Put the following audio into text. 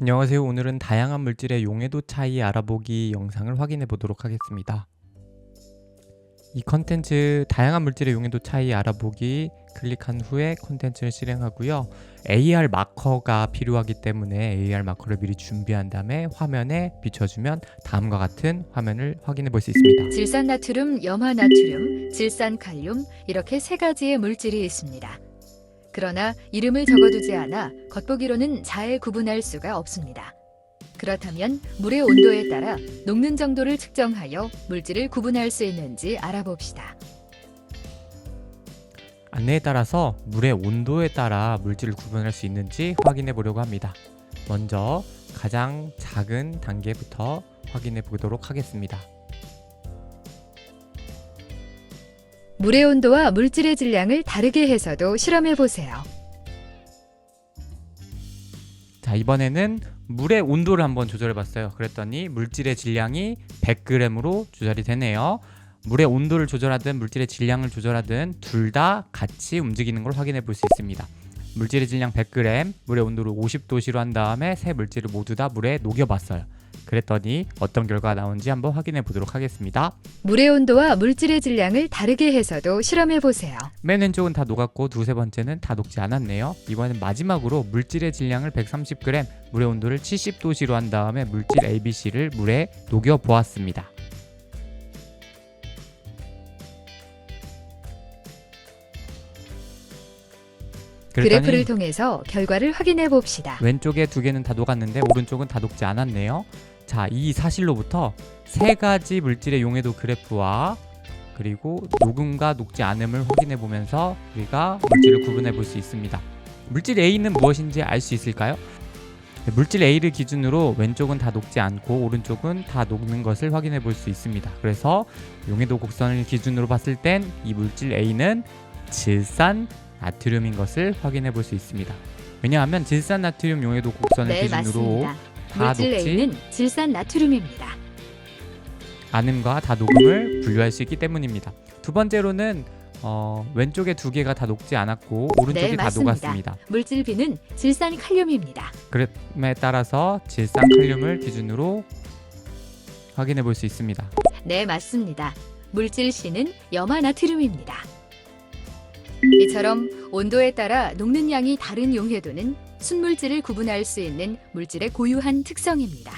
안녕하세요. 오늘은 다양한 물질의 용해도 차이 알아보기 영상을 확인해 보도록 하겠습니다. 이 컨텐츠 다양한 물질의 용해도 차이 알아보기 클릭한 후에 콘텐츠를 실행하고요. AR 마커가 필요하기 때문에 AR 마커를 미리 준비한 다음에 화면에 비춰주면 다음과 같은 화면을 확인해 볼 수 있습니다. 질산 나트륨, 염화 나트륨, 질산 칼륨 이렇게 세 가지의 물질이 있습니다. 그러나 이름을 적어두지 않아 겉보기로는 잘 구분할 수가 없습니다. 그렇다면 물의 온도에 따라 녹는 정도를 측정하여 물질을 구분할 수 있는지 알아봅시다. 안내에 따라서 물의 온도에 따라 물질을 구분할 수 있는지 확인해 보려고 합니다. 먼저 가장 작은 단계부터 확인해 보도록 하겠습니다. 물의 온도와 물질의 질량을 다르게 해서도 실험해 보세요. 자, 이번에는 물의 온도를 한번 조절해 봤어요. 그랬더니 물질의 질량이 100g으로 조절이 되네요. 물의 온도를 조절하든 물질의 질량을 조절하든 둘 다 같이 움직이는 걸 확인해 볼 수 있습니다. 물질의 질량 100g, 물의 온도를 50도씨로 한 다음에 세 물질을 모두 다 물에 녹여 봤어요. 그랬더니 어떤 결과가 나온지 한번 확인해 보도록 하겠습니다. 물의 온도와 물질의 질량을 다르게 해서도 실험해 보세요. 맨 왼쪽은 다 녹았고 두세 번째는 다 녹지 않았네요. 이번엔 마지막으로 물질의 질량을 130g, 물의 온도를 70도씨로 한 다음에 물질 ABC를 물에 녹여 보았습니다. 그래프를 통해서 결과를 확인해 봅시다. 왼쪽에 두 개는 다 녹았는데 오른쪽은 다 녹지 않았네요. 자, 이 사실로부터 세 가지 물질의 용해도 그래프와 그리고 녹음과 녹지 않음을 확인해 보면서 우리가 물질을 구분해 볼 수 있습니다. 물질 A는 무엇인지 알 수 있을까요? 네, 물질 A를 기준으로 왼쪽은 다 녹지 않고 오른쪽은 다 녹는 것을 확인해 볼 수 있습니다. 그래서 용해도 곡선을 기준으로 봤을 땐 이 물질 A는 질산 나트륨인 것을 확인해 볼 수 있습니다. 왜냐하면 질산 나트륨 용해도 곡선을 네, 기준으로 맞습니다. 다 물질 녹지 A는 질산 나트륨입니다. 않음과 다 녹음을 분류할 수 있기 때문입니다. 두 번째로는 어, 왼쪽에 두 개가 다 녹지 않았고 오른쪽이 네, 다 맞습니다. 녹았습니다. 물질 B는 질산 칼륨입니다. 그럼에 따라서 질산 칼륨을 기준으로 확인해 볼 수 있습니다. 네, 맞습니다. 물질 C는 염화 나트륨입니다. 이처럼 온도에 따라 녹는 양이 다른 용해도는 순물질을 구분할 수 있는 물질의 고유한 특성입니다.